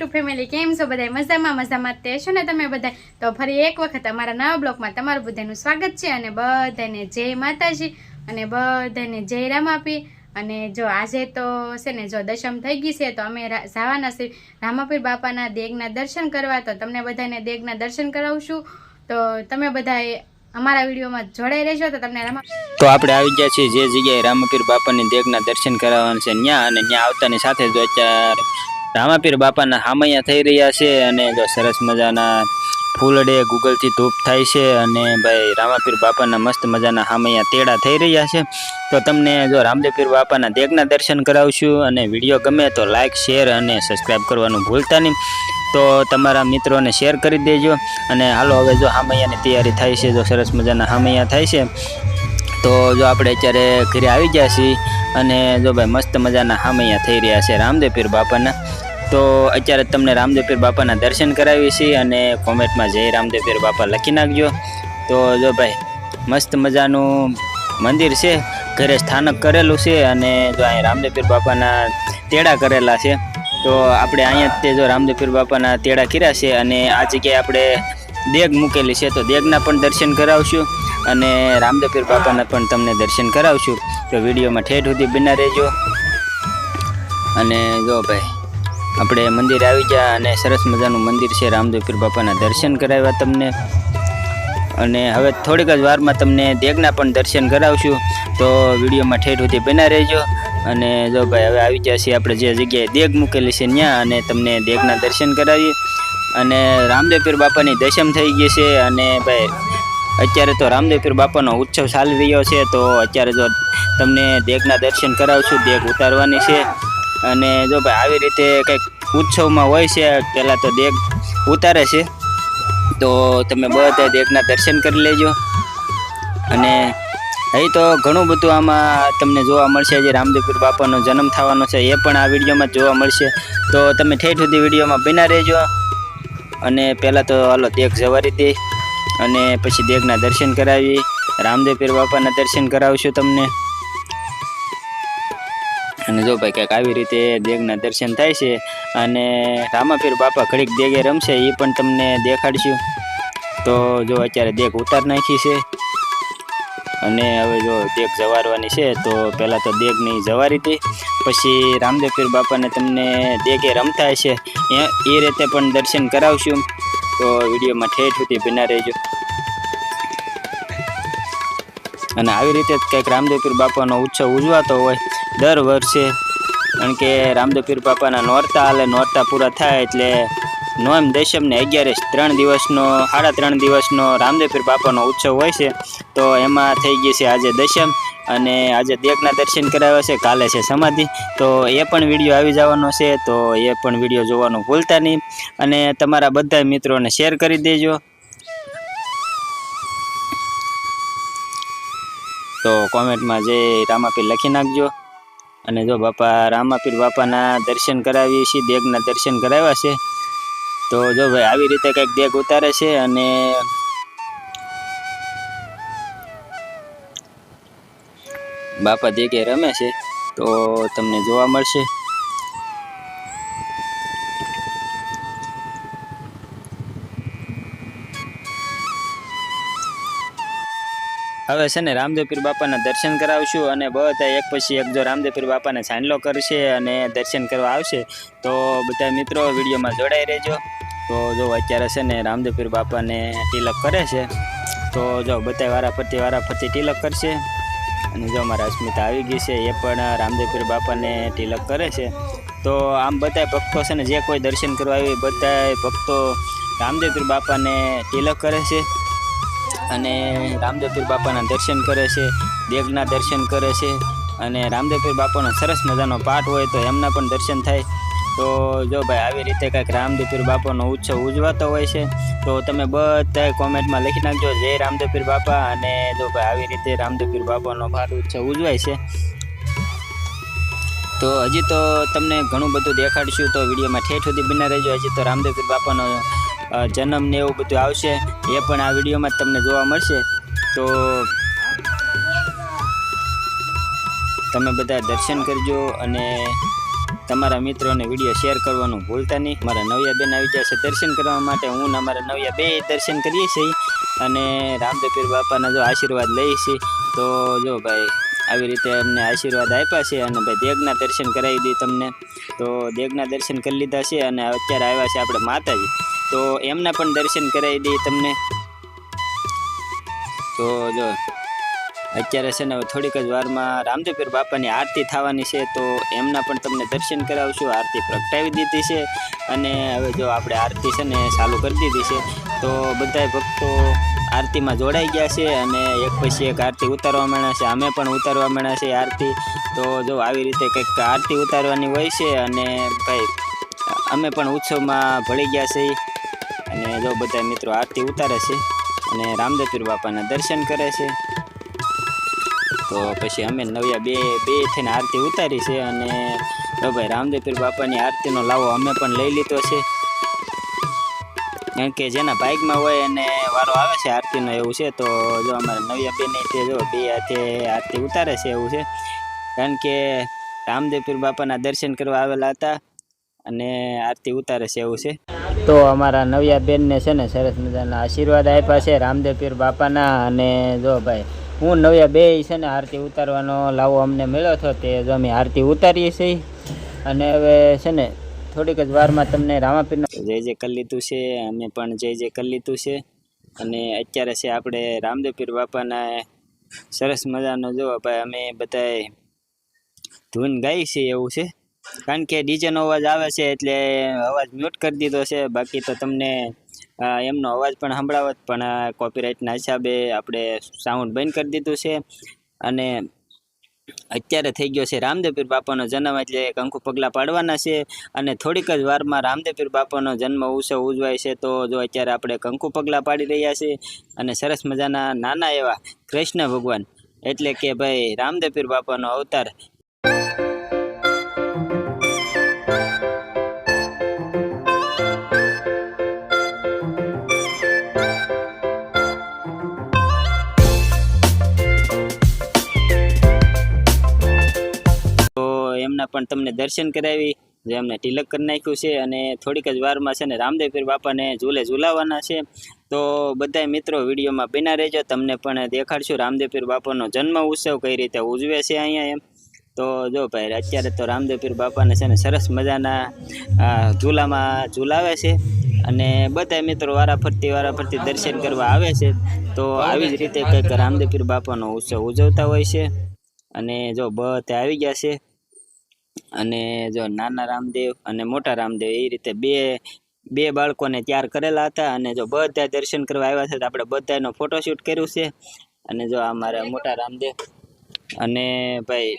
YouTube family કેમ છો? બધા મજામાં? મજામાં તે છો ને તમે બધા તો ફરી એક વખત અમારા નવા બ્લોગમાં તમારું બધાનું સ્વાગત છે અને બધાને જય માતાજી અને બધાને જય રામાપી. અને જો આજે તો છે ને, જો દશમ થઈ ગઈ છે, તો અમે જવાના છીએ રામાપીર બાપાના દેગના દર્શન કરવા. તો તમને બધાને દેગના દર્શન કરાવશું. તો તમે બધાએ અમારા વિડીયોમાં જોડાઈ રહેશો તો તમને રામા તો આપણે આવી ગયા છીએ જે જગ્યાએ રામાપીર બાપાની દેગના દર્શન કરાવવાના છે ત્યાં અને ત્યાં આવતાની સાથે જો અત્યારે રામાપીર બાપાના હામૈયા થઈ રહ્યા છે અને જો સરસ મજાના ફૂલડે ગૂગલથી ધૂપ થાય છે અને ભાઈ રામાપીર બાપાના મસ્ત મજાના હામૈયા તેડા થઈ રહ્યા છે. તો તમને જો રામદેવપીર બાપાના દેગના દર્શન કરાવશું અને વીડિયો ગમે તો લાઇક શેર અને સબસ્ક્રાઈબ કરવાનું ભૂલતા નહીં. તો તમારા મિત્રોને શેર કરી દેજો અને હાલો હવે જો હામૈયાની તૈયારી થાય છે, જો સરસ મજાના હામૈયા થાય છે, તો જો આપણે અત્યારે ઘરે આવી ગયા છીએ અને જો ભાઈ મસ્ત મજાના હામૈયા થઈ રહ્યા છે રામદેવપીર બાપાના. તો અત્યારે તમને રામદેવપીર બાપાના દર્શન કરાવીએ છીએ અને કોમેન્ટમાં જય રામદેવપીર બાપા લખી નાખજો. તો જો ભાઈ, મસ્ત મજાનું મંદિર છે, ઘરે સ્થાનક કરેલું છે અને જો અહીં રામદેવપીર બાપાના તેડા કરેલા છે. તો આપણે અહીંયા તે જો રામદેવપીર બાપાના તેડા કર્યા છે અને આ જગ્યાએ આપણે દેગ મૂકેલી છે, તો દેગના પણ દર્શન કરાવશું અને રામદેવપીર બાપાના પણ તમને દર્શન કરાવશું. તો વિડીયોમાં ઠેઠ સુધી બિના રહેજો. અને જો ભાઈ આપણે મંદિર આવી ગયા અને સરસ મજાનું મંદિર છે રામદેવપીર બાપાના દર્શન કરાવ્યા તમને. અને હવે થોડીક જ વારમાં તમને દેગના પણ દર્શન કરાવશું. તો વિડીયોમાં ઠેઠ સુધી બના રહેજો. અને જો ભાઈ હવે આવી ગયા છીએ આપણે જે જગ્યાએ દેગ મૂકેલી છે ત્યાં અને તમને દેગના દર્શન કરાવીએ. અને રામદેવપીર બાપાની દશમ થઈ ગઈ છે અને ભાઈ અત્યારે તો રામદેવપીર બાપાનો ઉત્સવ ચાલી રહ્યો છે. તો અત્યારે જો તમને દેગના દર્શન કરાવશું, દેગ ઉતારવાની છે. અને જો ભાઈ આવી રીતે કંઈક ઉત્સવમાં હોય છે, પહેલાં તો દેગ ઉતારે છે. તો તમે બધા દેગના દર્શન કરી લેજો. અને અહીં તો ઘણું બધું આમાં તમને જોવા મળશે. જે રામદેવપીર બાપાનો જન્મ થવાનો છે, એ પણ આ વિડીયોમાં જોવા મળશે. તો તમે ઠેઠ સુધી વિડીયોમાં બિના રહેજો. અને પહેલાં તો હાલો દેગ જવારી દે. અને પછી દેગના દર્શન કરાવી. રામદેવપીર બાપાના દર્શન કરાવશું તમને. અને જો ભાઈ કંઈક આવી રીતે દેગના દર્શન થાય છે અને રામાપીર બાપા ઘડીક દેગે રમશે, એ પણ તમને દેખાડશું. તો જો અત્યારે દેગ ઉતાર નાખી છે અને હવે જો દેગ જવારવાની છે, તો પહેલાં તો દેગની જવારી હતી, પછી રામદેવપીર બાપાને તમને દેગે રમતા હશે, એ એ રીતે પણ દર્શન કરાવશું. તો વિડીયોમાં ઠેઠ સુધી બિના રહેજો. અને આવી રીતે કંઈક રામદેવપીર બાપાનો ઉત્સવ ઉજવાતો હોય દર વર્ષે. કારણ કે રામદેવપીર બાપાના નોરતા હાલે, નોરતા પૂરા થાય એટલે નોમ દશમ ને અગિયારસ ત્રણ દિવસનો, સાડા ત્રણ દિવસનો રામદેવપીર બાપાનો ઉત્સવ હોય છે. તો એમાં થઈ ગઈ છે આજે દશમ અને આજે દેગના દર્શન કરાવ્યા છે, કાલે છે સમાધિ. તો એ પણ વીડિયો આવી જવાનો છે, તો એ પણ વીડિયો જોવાનું ભૂલતા નહીં. અને તમારા બધા મિત્રોને શેર કરી દેજો. તો કોમેન્ટમાં જે રામાપીર લખી નાખજો. અને જો બાપા રામાપીર બાપાના દર્શન કરાવીએ છીએ, દેગના દર્શન કરાવ્યા છે, તો જો ભાઈ આવી રીતે કંઈક દેગ ઉતારે છે અને બાપા દેગે રમે છે, તો તમને જોવા મળશે. હવે છે ને રામદેવપીર બાપાના દર્શન કરાવશું અને બધા એક પછી એક જો રામદેવપીર બાપાને ચાંદલો કરશે અને દર્શન કરવા આવશે, તો બધા મિત્રો વિડીયોમાં જોડાઈ રહેજો. તો જો અત્યારે છે ને રામદેવપીર બાપાને તિલક કરે છે, તો જો બધા વારા ફરતી વારા ફરતી તિલક કરશે. અને જો અમારા અસ્મિતા આવી ગઈ છે, એ પણ રામદેવપીર બાપાને તિલક કરે છે. તો આમ બધા ભક્તો છે ને, જે કોઈ દર્શન કરવા આવી બધા ભક્તો રામદેવપીર બાપાને તિલક કરે છે. અને રામદેવપીર બાપાના દર્શન કરે છે દેગના દર્શન કરે છે અને રામદેવપીર બાપાનો સરસ મજાનો પાઠ હોય તો એમના પણ દર્શન થાય. તો જો ભાઈ આવી રીતે કંઈક રામદેવપીર બાપાનો ઉત્સવ ઉજવાતો હોય છે, તો તમે બધા કોમેન્ટમાં લખી નાખજો, જય રામદેવપીર બાપા અને જો ભાઈ આવી રીતે રામદેવપીર બાપાનો પાઠ ઉત્સવ ઉજવાય છે. તો હજી તો તમને ઘણું બધું દેખાડશું તો વિડીયોમાં ઠેઠ સુધી બના રહેજો. હજી તો રામદેવપીર બાપાનો જન્મ ને એવું બધું આવશે, એ પણ આ વિડીયોમાં તમને જોવા મળશે. તો તમે બધા દર્શન કરજો અને તમારા મિત્રોને વીડિયો શેર કરવાનું ભૂલતા નહીં. મારા નવિયા બેન આવી છે દર્શન કરવા માટે. હું અમારા નવિયા બે દર્શન કરીએ છીએ અને રામદેવપીર બાપાના જો આશીર્વાદ લઈએ છીએ. તો જો ભાઈ, આવી રીતે અમને આશીર્વાદ આપ્યા છે અને ભાઈ દેગના દર્શન કરાવી દી તમને. તો દેગના દર્શન કરી લીધા છે અને અત્યારે આવ્યા છે આપણે માતાજી. તો એમના પણ દર્શન કરાવી દઈએ તમને. તો જો, અત્યારે છે ને થોડીક જ વારમાં રામદેવપીર બાપાની આરતી થવાની છે, તો એમના પણ તમને દર્શન કરાવશું, આરતી પ્રગટાવી દીધી છે, અને હવે જો આપણે આરતી છે ને ચાલુ કરી દીધી છે, તો બધાય ભક્તો આરતીમાં જોડાઈ ગયા છે, અને એક પછી એક આરતી ઉતારવા માંડ્યા છે, અમે પણ ઉતારવા માંડ્યા છે આરતી. તો જો આવી રીતે કંઈક આરતી ઉતારવાની હોય છે, અને ભાઈ, અમે પણ ઉત્સવમાં ભળી ગયા છે અને જો બધા મિત્રો આરતી ઉતારે છે અને રામદેવપુર બાપાના દર્શન કરે છે, તો પછી અમે નવ્યા બે બે થઈને આરતી ઉતારી છે અને જો ભાઈ રામદેવપીર બાપાની આરતીનો લાવો અમે પણ લઈ લીધો છે. કારણ કે જેના બાઇકમાં હોય અને વારો આવે છે આરતીનો એવું છે, તો જો અમારે નવ્યા બેન તે જો બે હાથે આરતી ઉતારે છે એવું છે. કારણ કે રામદેવપીર બાપાના દર્શન કરવા આવેલા હતા અને આરતી ઉતારે છે એવું છે. તો અમારા નવ્યા બેનને છે ને સરસ મજાના આશીર્વાદ આપ્યા છે રામદેવપીર બાપાના. અને જો ભાઈ, હું નવ્યા બે છે ને આરતી ઉતારવાનો લાવો અમને મળ્યો હતો, તે જો અમે આરતી ઉતારીએ છીએ. અને હવે છે ને, થોડીક જ વારમાં તમને રામાપીરનો જય જય કરી લીધું છે, અમે પણ જય જય કરી લીધું છે. અને અત્યારે છે આપણે રામદેવપીર બાપાના સરસ મજાનો જો ભાઈ, અમે બધાય ધૂન ગાઈ છે એવું છે. કારણ કે ડીજેનો અવાજ આવે છે એટલે અવાજ મ્યુટ કરી દીધો છે. બાકી તો તમને એમનો અવાજ પણ સંભળાવત, પણ કોપીરાઇટના હિસાબે આપણે સાઉન્ડ બંધ કરી દીધું છે. અને અત્યારે થઈ ગયો છે રામદેવપીર બાપાનો જન્મ, એટલે કંકુ પગલાં પાડવાના છે. અને થોડીક જ વારમાં રામદેવપીર બાપાનો જન્મ ઉત્સવ ઉજવાય છે. તો જો અત્યારે આપણે કંકુ પગલાં પાડી રહ્યા છીએ અને સરસ મજાના નાના એવા કૃષ્ણ ભગવાન. એટલે કે ભાઈ રામદેવપીર બાપાનો અવતાર એમના પણ તમને દર્શન કરાવી, જે અમને તિલક કરી નાખ્યું છે અને થોડીક જ વારમાં છે ને રામદેવપીર બાપાને ઝૂલે ઝૂલાવવાના છે. તો બધા મિત્રો વિડીયોમાં બિના રહેજો, તમને પણ દેખાડશું રામદેવપીર બાપાનો જન્મ ઉત્સવ કઈ રીતે ઉજવે છે અહીંયા એમ. તો જો ભાઈ, અત્યારે તો રામદેવપીર બાપાને છે ને સરસ મજાના ઝૂલામાં ઝૂલાવે છે અને બધા મિત્રો વારા ફરતી વારા ફરતી દર્શન કરવા આવે છે. તો આવી જ રીતે કંઈક રામદેવપીર બાપાનો ઉત્સવ ઉજવતા હોય છે. અને જો બધા આવી ગયા છે અને જો નાના રામદેવ અને મોટા રામદેવ, એ રીતે બે બે બાળકોને તૈયાર કરેલા હતા અને જો બધા દર્શન કરવા આવ્યા છે તો આપણે બધાનો ફોટોશૂટ કર્યું છે. અને જો આ મારા મોટા રામદેવ અને ભાઈ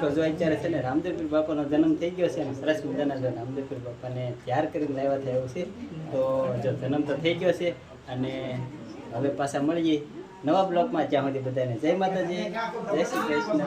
મિત્રો જો અત્યારે છે ને રામદેવપીર બાપાનો જન્મ થઈ ગયો છે અને સરસ મજાના જો રામદેવપીર બાપાને તૈયાર કરીને લાવ્યા થયા છે. તો જો જન્મ તો થઈ ગયો છે અને હવે પાછા મળીએ નવા બ્લોકમાં જ્યાં સુધી બધાને જય માતાજી, જય શ્રી કૃષ્ણ.